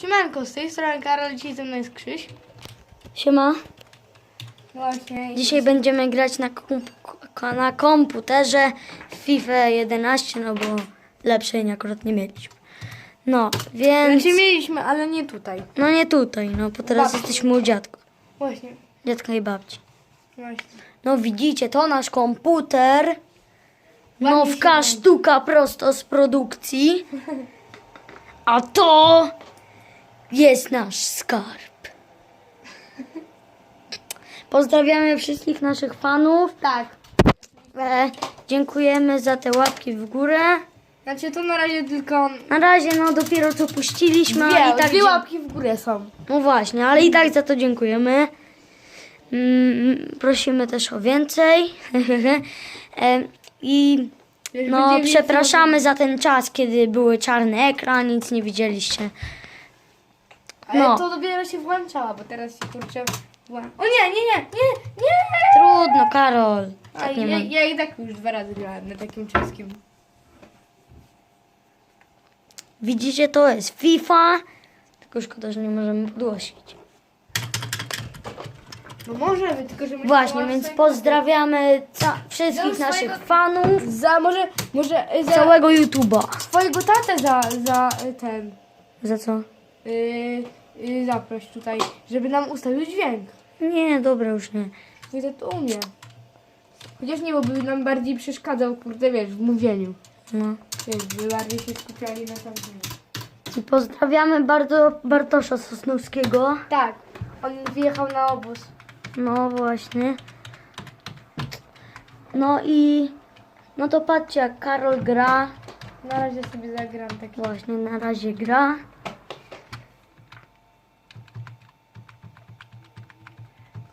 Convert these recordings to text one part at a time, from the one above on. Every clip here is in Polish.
Siemanko, z tej strony Karol, dzisiaj ze mną jest Krzyś. Siema. Właśnie. Dzisiaj będziemy grać na, komp na komputerze w FIFA 11, no bo lepszej akurat nie mieliśmy. No, więc... Znaczy mieliśmy, ale nie tutaj. No nie tutaj, no bo teraz Babci. jesteśmy u dziadka. Właśnie. Dziadka i babci. Właśnie. No widzicie, to nasz komputer. Nowka sztuka prosto z produkcji. A to jest nasz skarb. Pozdrawiamy wszystkich naszych fanów. Tak. E, dziękujemy za te łapki w górę. Znaczy to na razie tylko Na razie no dopiero co puściliśmy, ale dwie, i tak dwie łapki w górę są. No właśnie, ale i tak za to dziękujemy. Mm, prosimy też o więcej. e, I no przepraszamy za ten czas, kiedy były czarny ekran, nic nie widzieliście. Ale no. to dopiero się włączała, bo teraz się kurczę włącza. O nie, nie, nie, nie, nie! Trudno, Karol. A Tak nie ja, ja i tak już dwa razy grałem na takim czeskim. Widzicie, to jest FIFA. Tylko szkoda, że nie możemy podgłosić. No możemy, tylko że Właśnie, więc pozdrawiamy wszystkich naszych swojego- fanów, Za może, może e, za całego YouTube'a. swojego tatę za, za e, ten, Za co? yy, yy, zaproś tutaj, żeby nam ustawił dźwięk. Nie, dobra, już nie. Twój to umie. Chociaż nie, bo by nam bardziej przeszkadzał, kurde, wiesz, w mówieniu. No. Wiesz, by bardziej się skupiali na samym. I pozdrawiamy bardzo Bartosza Sosnowskiego. Tak, on wyjechał na obóz. No właśnie. No i no to patrzcie jak Karol gra. Na razie sobie zagram taki. Właśnie na razie gra.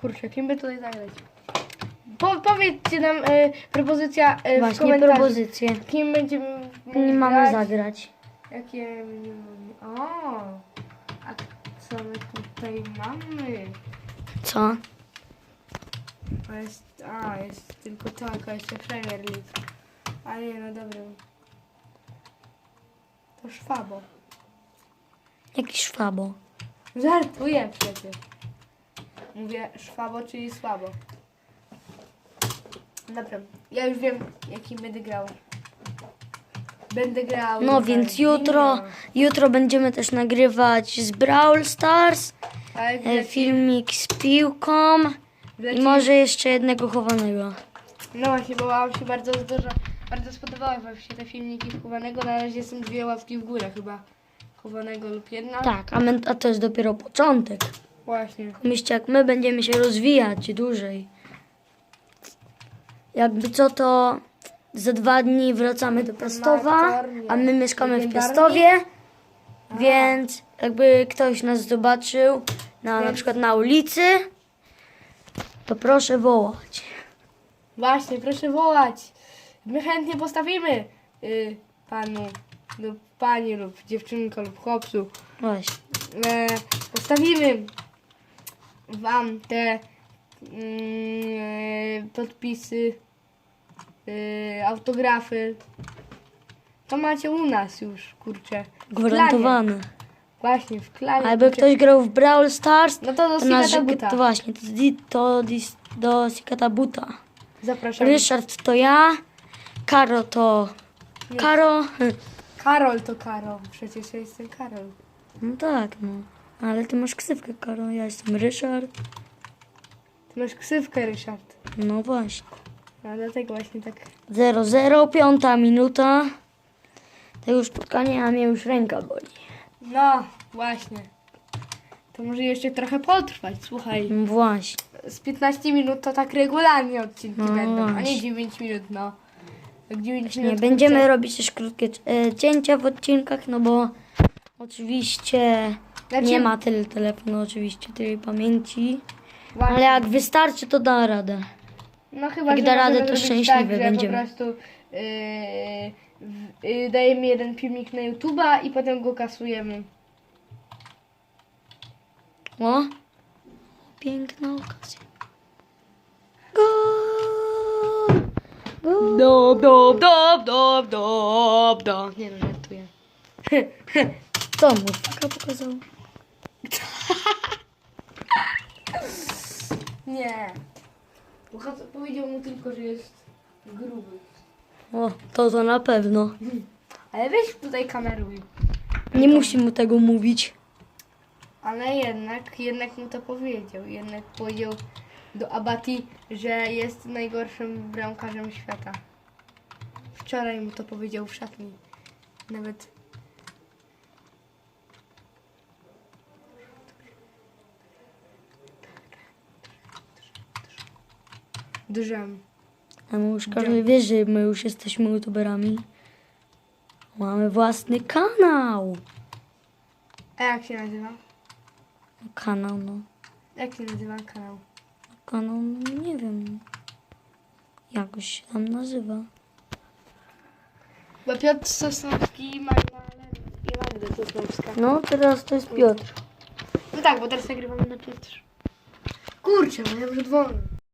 Kurczę, kim by tutaj zagrać? Po, powiedzcie nam y, propozycja y, w Właśnie komentarzu. propozycje. Kim będziemy Nie mamy grać? zagrać. Jakie będziemy... O! A co my tutaj mamy? Co? A jest, a, jest tylko to, jaka jeszcze Premier League. A nie, no dobra. To szwabo. Jakiś szwabo. Żartuję przecież. Mówię szwabo, czyli słabo. Dobra, ja już wiem, jaki będę grał. Będę grał. No więc jutro, jutro będziemy też nagrywać z Brawl Stars, e, filmik z piłką i może jeszcze jednego chowanego. No właśnie, bo wam się bardzo dużo, bardzo spodobały wam się te filmiki chowanego. Na razie są dwie łapki w górę chyba. Chowanego lub jedna. Tak, a, a to jest dopiero początek. Właśnie. Myślcie, jak my będziemy się rozwijać dłużej. Jakby co, to za dwa dni wracamy do Piastowa, a my mieszkamy w? Piastowie, więc jakby ktoś nas zobaczył na, na przykład na ulicy, to proszę wołać. Właśnie, proszę wołać. My chętnie postawimy y, panu lub pani lub dziewczynko lub chłopcu. Właśnie. E, postawimy wam te e, podpisy, e, autografy. To macie u nas już, kurczę. Gwarantowane. Właśnie, w klanie. A jakby kurczę. ktoś grał w Brawl Stars, No to do to, nasz, Buta. to właśnie, to, to dis, do Sikata Buta. Zapraszamy. Ryszard to ja, Karo to Nie. Karo. Karol to Karol. Przecież ja jestem Karol. No tak, no. Ale ty masz ksywkę, Karo. Ja jestem Ryszard. Ty masz ksywkę, Ryszard. No właśnie. A dlatego właśnie tak 0-0, piąta minuta. Tego spotkania, a mnie już ręka boli. No, właśnie. To może jeszcze trochę potrwać, słuchaj. No właśnie. Z 15 minut to tak regularnie odcinki No będą, a nie właśnie. 9 minut, no. Jak 9 Nie, minut. będziemy kurczę. robić też krótkie e, cięcia w odcinkach, no bo oczywiście Znaczy- nie ma tyle telefonu, oczywiście tyle pamięci. Właśnie. Ale jak wystarczy, to da radę. no chyba, jak że da radę, to szczęśliwy tak, będziemy. po prostu yy, yy, dajemy jeden filmik na YouTube'a i potem go kasujemy. O, piękna okazja. Gol! Gol! Dob, dob, dob, dob, dob, dob. Nie no, żartuję. Co mu pokazał? Nie. Bohater powiedział mu tylko, że jest gruby. O, to to na pewno. Ale weź tutaj kameruj. Nie musi mu tego mówić. Ale jednak, jednak mu to powiedział. Jednak powiedział do Abati, że jest najgorszym bramkarzem świata. Wczoraj mu to powiedział w szatni. Nawet. Drzem. A my już każdy wie, że my już jesteśmy youtuberami. Mamy własny kanał. A jak się nazywa? Kanał, no. Jak się nazywa kanał? Kanał, no nie wiem. Jakoś się tam nazywa. Bo Piotr Sosnowski Magda i Magda Sosnowska. No, teraz to jest Piotr. No tak, bo teraz nagrywamy na Piotr. Kurczę, bo ja już wolny.